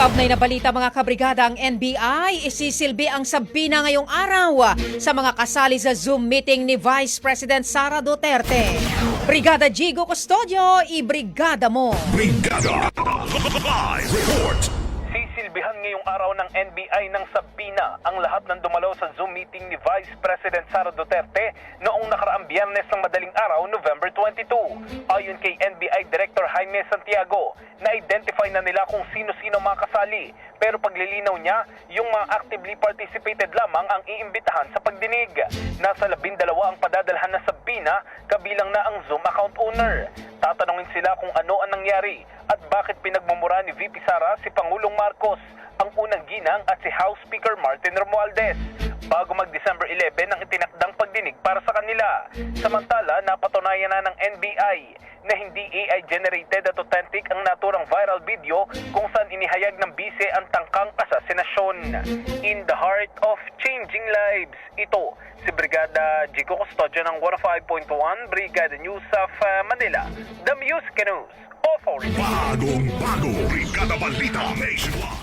Kaugnay na balita mga kabrigada, ang NBI isisilbi ang sabina ngayong araw sa mga kasali sa Zoom meeting ni Vice President Sara Duterte. Brigada Jigo Custodio, ibrigada mo! Brigada Live Report Sisilbihan ngayong araw ng NBI ng Sabina ang lahat ng dumalaw sa Zoom meeting ni Vice President Sara Duterte noong nakaraang biyernes ng madaling araw, November 22. Ayon kay NBI Director Jaime Santiago, na-identify na nila kung sino-sino mga kasali. Pero paglilinaw niya, yung mga actively participated lamang ang iimbitahan sa pagdinig. Nasa labindalawa ang padadalhan ng Sabina, kabilang na ang Zoom account owner. Tatanungin sila kung ano ang nangyari at bakit pinagmumura ni VP Sara si Pangulong Marcos, ang unang ginang at si House Speaker Martin Romualdez bago mag-December 11 ang sa kanila. Samantala, napatunayan na ng NBI na hindi AI-generated at authentic ang naturang viral video kung saan inihayag ng bise ang tangkang asasinasyon. In the heart of changing lives, ito si Brigada Jico Custodio ng 105.1 Brigada News of uh, Manila, The Music News Authority. Bagong bago Brigada Balita Nationwide